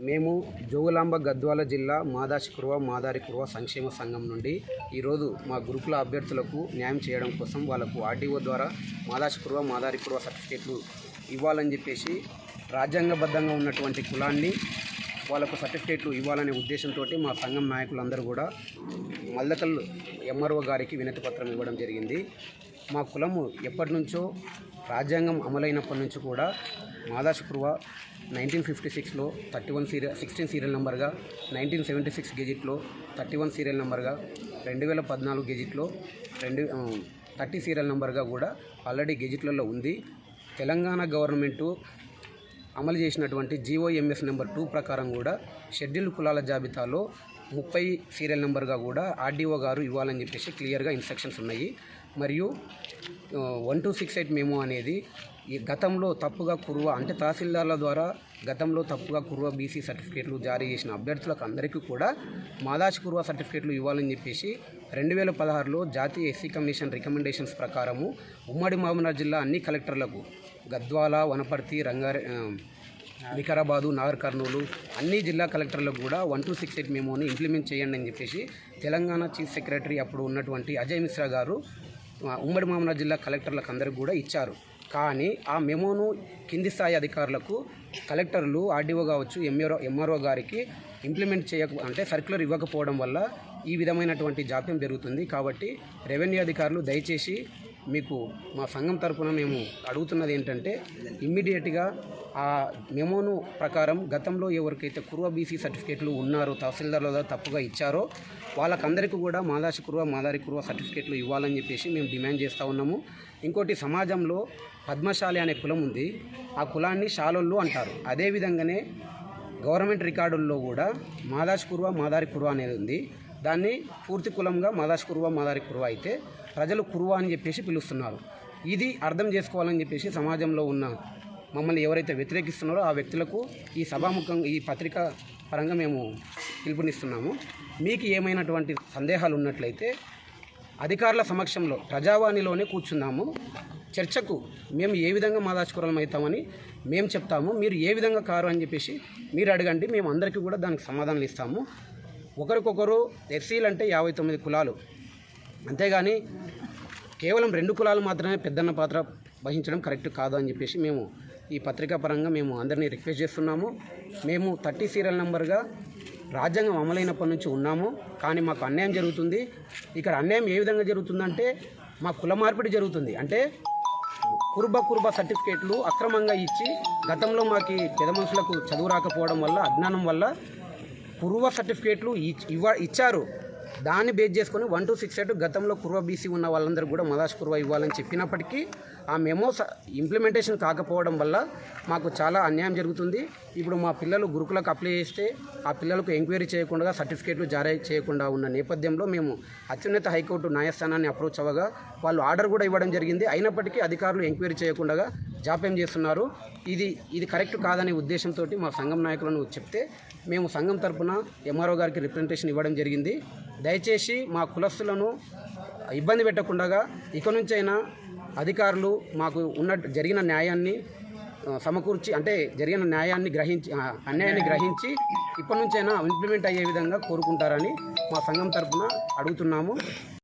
మేము జోగులాంబ గద్వాల జిల్లా మాదాసి కురువ మాదారి కురువ సంక్షేమ సంఘం నుండి ఈరోజు మా గురుకుల అభ్యర్థులకు న్యాయం చేయడం కోసం వాళ్ళకు ఆర్డీఓ ద్వారా మాదాసి కురువ మాదారి కురువ సర్టిఫికేట్లు ఇవ్వాలని చెప్పేసి రాజ్యాంగబద్ధంగా ఉన్నటువంటి కులాన్ని వాళ్ళకు సర్టిఫికేట్లు ఇవ్వాలనే ఉద్దేశంతో మా సంఘం నాయకులందరూ కూడా మల్దకల్ ఎంఆర్ఓ గారికి వినతి పత్రం ఇవ్వడం జరిగింది. మా కులము ఎప్పటి నుంచో రాజ్యాంగం అమలైనప్పటి నుంచి కూడా మాదా శుక్రువా నైన్టీన్ ఫిఫ్టీ సిక్స్లో thirty one serial sixteen serial నెంబర్గా nineteen seventy six గెజిట్లో థర్టీ వన్ సీరియల్ నెంబర్గా రెండు వేల పద్నాలుగు గెజిట్లో రెండు థర్టీ సీరియల్ నెంబర్గా కూడా ఆల్రెడీ గెజిట్లలో ఉంది. తెలంగాణ గవర్నమెంటు అమలు చేసినటువంటి జీఓఎంఎస్ నెంబర్ టూ ప్రకారం కూడా షెడ్యూల్ కులాల జాబితాలో ముప్పై సీరియల్ నెంబర్గా కూడా ఆర్డీఓ గారు ఇవ్వాలని చెప్పేసి క్లియర్గా ఇన్స్ట్రక్షన్స్ ఉన్నాయి. మరియు one two six eight memo అనేది ఈ గతంలో తప్పుగా కురువ అంటే తహసీల్దార్ల ద్వారా గతంలో తప్పుగా కురువ బీసీ సర్టిఫికేట్లు జారీ చేసిన అభ్యర్థులకు అందరికీ కూడా మాదాసి కురువ సర్టిఫికేట్లు ఇవ్వాలని చెప్పేసి రెండు వేల పదహారులో జాతీయ ఎస్సీ కమిషన్ రికమెండేషన్స్ ప్రకారము ఉమ్మడి మహబూబ్నగర్ జిల్లా అన్ని కలెక్టర్లకు గద్వాల వనపర్తి రంగారె వికారాబాదు నాగర్ కర్నూలు అన్ని జిల్లా కలెక్టర్లకు కూడా వన్ టూ సిక్స్ ఎయిట్ మెమోని ఇంప్లిమెంట్ చేయండి అని చెప్పేసి తెలంగాణ చీఫ్ సెక్రటరీ అప్పుడు ఉన్నటువంటి అజయ్ మిశ్రా గారు ఉమ్మడి మహబూబ్నగర్ జిల్లా కలెక్టర్లకు అందరికి కూడా ఇచ్చారు. కానీ ఆ మెమోను కింది స్థాయి అధికారులకు కలెక్టర్లు ఆర్డీఓ కావచ్చు ఎంఆర్ఓ ఎంఆర్ఓ గారికి ఇంప్లిమెంట్ చేయక అంటే సర్క్యులర్ ఇవ్వకపోవడం వల్ల ఈ విధమైనటువంటి జాప్యం జరుగుతుంది. కాబట్టి రెవెన్యూ అధికారులు దయచేసి మీకు మా సంఘం తరపున మేము అడుగుతున్నది ఏంటంటే ఇమ్మీడియట్గా ఆ మెమోను ప్రకారం గతంలో ఎవరికైతే కురువ బీసీ సర్టిఫికేట్లు ఉన్నారో తహసీల్దార్ల తప్పుగా ఇచ్చారో వాళ్ళకందరికీ కూడా మాదాసి కురువ మాదారి కురువ సర్టిఫికేట్లు ఇవ్వాలని చెప్పేసి మేము డిమాండ్ చేస్తూ ఉన్నాము. ఇంకోటి సమాజంలో పద్మశాలి అనే కులం ఉంది. ఆ కులాన్ని శాలోళ్ళు అంటారు. అదేవిధంగానే గవర్నమెంట్ రికార్డుల్లో కూడా మాదాసి కురువ మాదారి కురువ అనేది ఉంది. దాన్ని పూర్తి కులంగా మదాష్ కురువ మదారి కురువ అయితే ప్రజలు కురువ అని చెప్పేసి పిలుస్తున్నారు. ఇది అర్థం చేసుకోవాలని చెప్పేసి సమాజంలో ఉన్న మమ్మల్ని ఎవరైతే వ్యతిరేకిస్తున్నారో ఆ వ్యక్తులకు ఈ సభాముఖం ఈ పత్రిక పరంగా మేము పిలుపునిస్తున్నాము. మీకు ఏమైనటువంటి సందేహాలు ఉన్నట్లయితే అధికారుల సమక్షంలో ప్రజావాణిలోనే కూర్చున్నాము చర్చకు మేము ఏ విధంగా మాదాచుకురం అవుతామని మేము చెప్తాము. మీరు ఏ విధంగా కారు అని చెప్పేసి మీరు అడగండి. మేము అందరికీ కూడా దానికి సమాధానాలు ఇస్తాము. ఒకరికొకరు ఎస్సీలు అంటే యాభై తొమ్మిది కులాలు. అంతేగాని కేవలం రెండు కులాలు మాత్రమే పెద్దన్న పాత్ర వహించడం కరెక్ట్ కాదు అని చెప్పేసి మేము ఈ పత్రికా పరంగా మేము అందరినీ రిక్వెస్ట్ చేస్తున్నాము. మేము థర్టీ సీరియల్ నెంబర్గా రాజ్యాంగం అమలైనప్పటి నుంచి ఉన్నాము. కానీ మాకు అన్యాయం జరుగుతుంది. ఇక్కడ అన్యాయం ఏ విధంగా జరుగుతుందంటే మా కుల మార్పిడి జరుగుతుంది. అంటే కుర్బ కుర్బ సర్టిఫికేట్లు అక్రమంగా ఇచ్చి గతంలో మాకు పెద్ద మనుషులకు చదువు రాకపోవడం వల్ల అజ్ఞానం వల్ల పూర్వ సర్టిఫికేట్లు ఇచ్- ఇవ్వ ఇచ్చారు. దాన్ని బేస్ చేసుకొని వన్ టూ సిక్స్ ఎయిట్ గతంలో కుర్వ బీసీ ఉన్న వాళ్ళందరూ కూడా మదాస్ కుర్వ ఇవ్వాలని చెప్పినప్పటికీ ఆ మెమో ఇంప్లిమెంటేషన్ కాకపోవడం వల్ల మాకు చాలా అన్యాయం జరుగుతుంది. ఇప్పుడు మా పిల్లలు గురుకులకు అప్లై చేస్తే ఆ పిల్లలకు ఎంక్వైరీ చేయకుండా సర్టిఫికేట్లు జారీ చేయకుండా ఉన్న నేపథ్యంలో మేము అత్యున్నత హైకోర్టు న్యాయస్థానాన్ని అప్రోచ్ అవ్వగా వాళ్ళు ఆర్డర్ కూడా ఇవ్వడం జరిగింది. అయినప్పటికీ అధికారులు ఎంక్వైరీ చేయకుండా జాప్యం చేస్తున్నారు. ఇది ఇది కరెక్ట్ కాదనే ఉద్దేశంతో మా సంఘం నాయకులను చెప్తే మేము సంఘం తరపున ఎంఆర్ఓ గారికి రిప్రజెంటేషన్ ఇవ్వడం జరిగింది. దయచేసి మా కులస్తులను ఇబ్బంది పెట్టకుండా ఇక నుంచైనా అధికారులు మాకు ఉన్న జరిగిన న్యాయాన్ని సమకూర్చి అంటే జరిగిన న్యాయాన్ని గ్రహించి అన్యాయాన్ని గ్రహించి ఇప్పటి నుంచైనా ఇంప్లిమెంట్ అయ్యే విధంగా కోరుకుంటారని మా సంఘం తరఫున అడుగుతున్నాము.